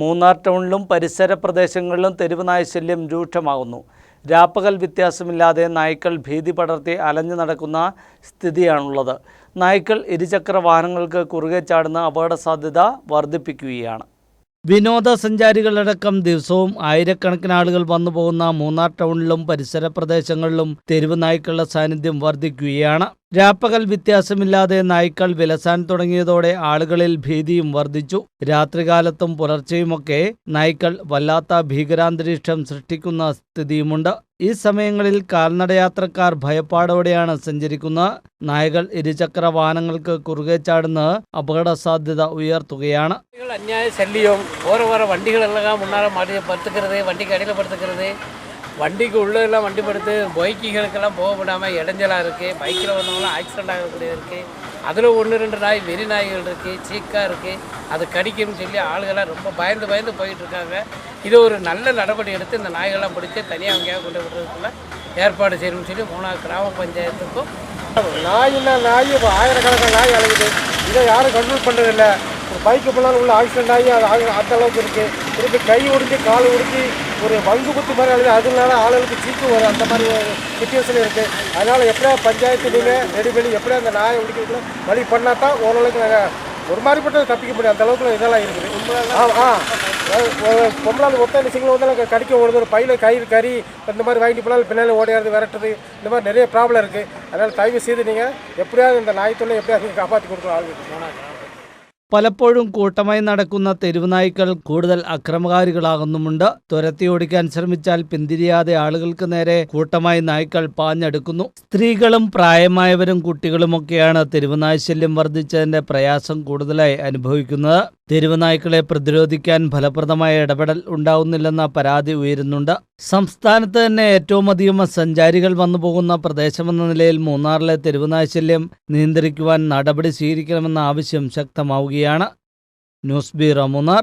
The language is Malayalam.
മൂന്നാർ ടൗണിലും പരിസര പ്രദേശങ്ങളിലും തെരുവ് നായശല്യം രൂക്ഷമാകുന്നു. രാപ്പകൽ വ്യത്യാസമില്ലാതെ നായ്ക്കൾ ഭീതി പടർത്തി അലഞ്ഞു നടക്കുന്ന സ്ഥിതിയാണുള്ളത്. നായ്ക്കൾ ഇരുചക്ര വാഹനങ്ങൾക്ക് കുറുകെ ചാടുന്ന അപകട സാധ്യത വർദ്ധിപ്പിക്കുകയാണ്. വിനോദസഞ്ചാരികളടക്കം ദിവസവും ആയിരക്കണക്കിന് ആളുകൾ വന്നു പോകുന്ന മൂന്നാർ ടൗണിലും പരിസര പ്രദേശങ്ങളിലും തെരുവ് നായ്ക്കളുടെ സാന്നിധ്യം വർദ്ധിക്കുകയാണ്. രാപ്പകൽ വ്യത്യാസമില്ലാതെ നായ്ക്കൾ വിലസാൻ തുടങ്ങിയതോടെ ആളുകളിൽ ഭീതിയും വർദ്ധിച്ചു. രാത്രികാലത്തും പുലർച്ചെയുമൊക്കെ നായ്ക്കൾ വല്ലാത്ത ഭീകരാന്തരീക്ഷം സൃഷ്ടിക്കുന്ന സ്ഥിതിയുമുണ്ട്. ഈ സമയങ്ങളിൽ കാൽനടയാത്രക്കാർ ഭയപ്പാടോടെയാണ് സഞ്ചരിക്കുന്നത് നായകൾ ഇരുചക്ര വാഹനങ്ങൾക്ക് കുറുകെ ചാടുന്ന അപകട സാധ്യത ഉയർത്തുകയാണ്. അന്യായ ശല്യവും ഓരോ ഓരോ വണ്ടികളെല്ലാം മുന്നാലെ മാറ്റി പെടുത്തുക്കരുത് വണ്ടിക്ക് അടിയിലപ്പെടുത്തുക്കരുത് வண்டிக்கு உள்ளதெல்லாம் வண்டி படுத்து பைக்குகளுக்கெல்லாம் போக விடாமல் இடைஞ்சலாக இருக்குது பைக்கில் வந்தவங்களாம் ஆக்சிடென்ட் ஆகக்கூடிய இருக்குது அதில் ஒன்று ரெண்டு நாய் வெறி நாய்கள் இருக்குது சீக்காக இருக்குது அது கடிக்கும்னு சொல்லி ஆளுகள்லாம் ரொம்ப பயந்து பயந்து போயிட்டுருக்காங்க இது ஒரு நல்ல நடவடிக்கை எடுத்து இந்த நாய்கள்லாம் பிடிச்சி தனியாக அங்கேயா கொண்டு விடுறதுக்குள்ள ஏற்பாடு செய்யணும்னு சொல்லி மூணாவது கிராம பஞ்சாயத்துக்கும் நாயின்னா நாய் இப்போ ஆயிரக்கணக்கான நாய் அழகுது இதை யாரும் கண்ட்ரோல் பண்ணுறதில்ல ஒரு பைக்கு பின்னால் உள்ள ஆக்சிடென்ட் ஆகி அது அந்த அளவுக்கு இருக்குது திருப்பி கை உடிஞ்சு கால் உடிஞ்சு ஒரு பங்கு குத்து மாதிரி அழுது அதனால ஆளுகளுக்கு சீக்கு வரும் அந்த மாதிரி ஒரு சுச்சுவேஷன் இருக்குது அதனால் எப்படியா பஞ்சாயத்து நீங்கள் ரெடி பண்ணி எப்படியா அந்த நாயை உடிக்கிறதுக்குள்ள வழி பண்ணால் தான் ஓரளவுக்கு நாங்கள் ஒரு மாதிரிப்பட்ட தப்பிக்க முடியும். அந்த அளவுக்கு இதெல்லாம் இருக்குது. ஆ ஆ. பொம்பளால் ஒத்த சிங்கிள் வந்து கடிக்க ஓடுது ஒரு பையில் கயிறு கறி இந்த மாதிரி வாங்கிட்டு போனால் பின்னால் ஓடியாருது விரட்டுது. இந்த மாதிரி நிறைய ப்ராப்ளம் இருக்குது அதனால் தயவு செய்து நீங்கள் எப்படியாவது இந்த நாய் எப்படியாவது காப்பாற்றி கொடுக்கணும் ஆளுங்களுக்கு. പലപ്പോഴും കൂട്ടമായി നടക്കുന്ന തെരുവുനായ്ക്കൾ കൂടുതൽ അക്രമകാരികളാകുന്നുമുണ്ട്. തുരത്തി ഓടിക്കാൻ ശ്രമിച്ചാൽ പിന്തിരിയാതെ ആളുകൾക്ക് നേരെ കൂട്ടമായി നായ്ക്കൾ പാഞ്ഞെടുക്കുന്നു. സ്ത്രീകളും പ്രായമായവരും കുട്ടികളുമൊക്കെയാണ് തെരുവുനായ്ശല്യം വർദ്ധിച്ചതിന്റെ പ്രയാസം കൂടുതലായി അനുഭവിക്കുന്നത്. തെരുവുനായ്ക്കളെ പ്രതിരോധിക്കാൻ ഫലപ്രദമായ ഇടപെടൽ ഉണ്ടാവുന്നില്ലെന്ന പരാതി ഉയരുന്നുണ്ട്. സംസ്ഥാനത്ത് തന്നെ ഏറ്റവും അധികം സഞ്ചാരികൾ വന്നു പോകുന്ന പ്രദേശമെന്ന നിലയിൽ മൂന്നാറിലെ തെരുവുനാശല്യം നിയന്ത്രിക്കുവാൻ നടപടി സ്വീകരിക്കണമെന്ന ആവശ്യം ശക്തമാവുകയാണ്. News bureau Munnar.